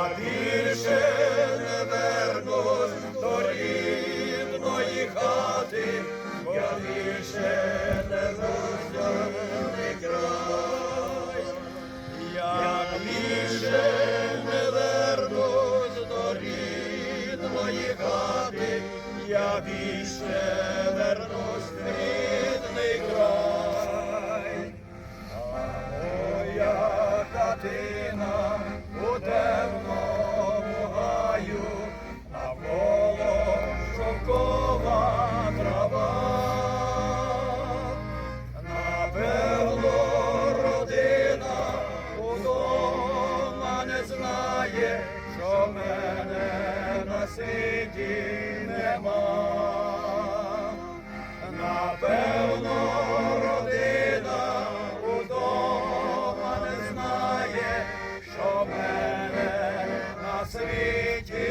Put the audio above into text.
Я більше не вернусь до рідної хати, я більше не рідний край. Я більше не вернусь до рідної хати, я більше вернусь в рідний край. А моя хатина у знає, що мене на світі нема. Напевно, родина удома не знає, що мене на світі